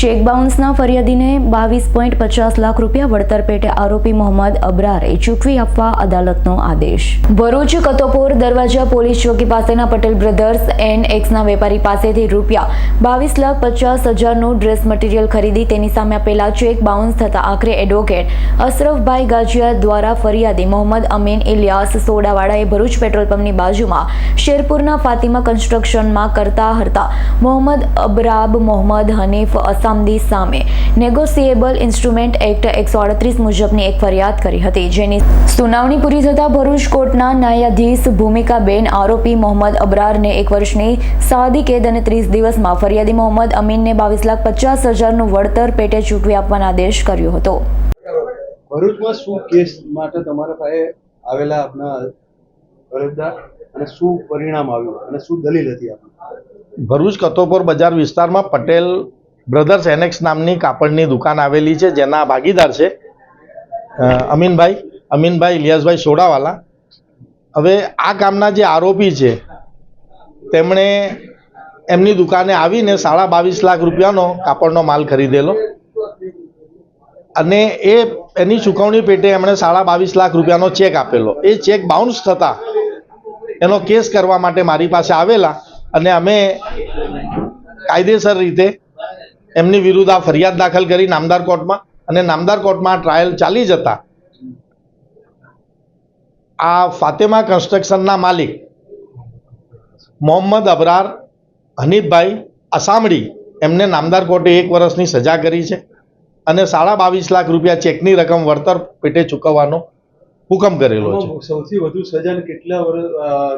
Check બાઉન્સના ફરિયાદીને બાવીસ point પચાસ લાખ રૂપિયા વળતર પેટે આરોપી મોહમ્મદ અબરારે ચૂકવી આપવા અદાલતનો આદેશ. ભરૂચ કતોપોર દરવાજા પોલીસ ચોકી પાસેના પટેલ બ્રધર્સ એન્ડ એક્સના વેપારી પાસેથી રૂપિયા બાવીસ લાખ પચાસ હજારનું ડ્રેસ મટીરિયલ ખરીદી તેની સામે આપેલા ચેક બાઉન્સ થતા આખરે એડવોકેટ અશરફભાઈ ગાજિયા દ્વારા ફરિયાદી મોહમ્મદ અમીન ઇલિયાસ સોડાવાળાએ ભરૂચ પેટ્રોલ પંપની બાજુમાં શેરપુરના ફાતિમા કન્સ્ટ્રક્શનમાં કરતા હતા મોહમ્મદ અબરાબ, મોહમ્મદ હનીફ અસામદી સામે. નેગોસિએબલ ઇન્સ્ટ્રુમેન્ટ એક્ટ એકસો અડત્રીસ મુજબની એક ફરિયાદ કરી હતી જેની સુનાવણી પૂરી થતાં ભરૂચ કોર્ટના ન્યાયાધીશ ભૂમિકાબેન આરોપી મોહમ્મદ અબરારને એક વર્ષની સાદી કેદ અને ત્રીસ દિવસમાં ફરિયાદી મોહમ્મદ અમીનને બાવીસ લાખ પચાસ હજારનું વળતર પેટે ચૂકવી આપવાનો આદેશ કર્યો હતો. ભરૂચમાં શું કેસ માટે તમારા પાસે આવેલા આપના અરજદાર? અને શું પરિણામ આવ્યું? અને શું દલીલ હતી આપની? ભરૂચ કતોપોર બજાર વિસ્તારમાં પટેલ બ્રધર્સ એનેક્સ નામની કાપડની દુકાન આવેલી છે, જેના ભાગીદાર છે અમીનભાઈ અમીનભાઈ ઇલિયાસભાઈ સોડાવાલા. હવે આ કામના જે આરોપી છે, તેમણે એમની દુકાને આવીને સાડા બાવીસ લાખ રૂપિયાનો કાપડનો માલ ખરીદેલો. અને એ, એની ચૂકવણી પેટે એમણે સાડા બાવીસ લાખ રૂપિયાનો ચેક આપેલો. એ ચેક બાઉન્સ થતા એનો કેસ કરવા માટે મારી પાસે આવેલા. અને અમે કાયદેસર રીતે એમની વિરુદ્ધ આ ફરિયાદ દાખલ કરી નામદાર કોર્ટમાં અને નામદાર કોર્ટમાં આ ટ્રાયલ ચાલી જતા આ ફાતેમા કન્સ્ટ્રક્શનના માલિક મોહમ્મદ અબરાર, હનીફભાઈ અસામડી એમને નામદાર કોર્ટે એક વર્ષની સજા કરી છે અને સાડા બાવીસ લાખ રૂપિયા ચેકની રકમ વળતર પેટે ચૂકવવાનો હુકમ કરેલો છે. સૌથી વધુ સજા કેટલા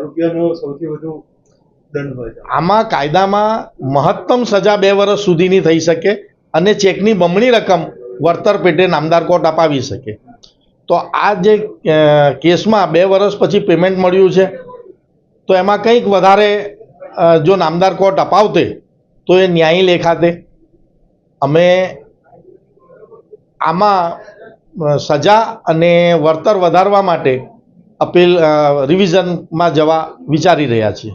રૂપિયાનો સૌથી વધુ આમાં કાયદામાં મહત્તમ સજા બે વર્ષ સુધીની થઈ શકે અને ચેકની બમણી રકમ વળતર પેટે નામદાર કોર્ટ અપાવી શકે. તો આ જે કેસમાં બે વર્ષ પછી પેમેન્ટ મળ્યું છે, તો એમાં કંઈક વધારે જો નામદાર કોર્ટ અપાવતે, તો એ ન્યાયી લેખાતે. અમે આમાં સજા અને વળતર વધારવા માટે અપીલ રિવિઝનમાં જવા વિચારી રહ્યા છીએ.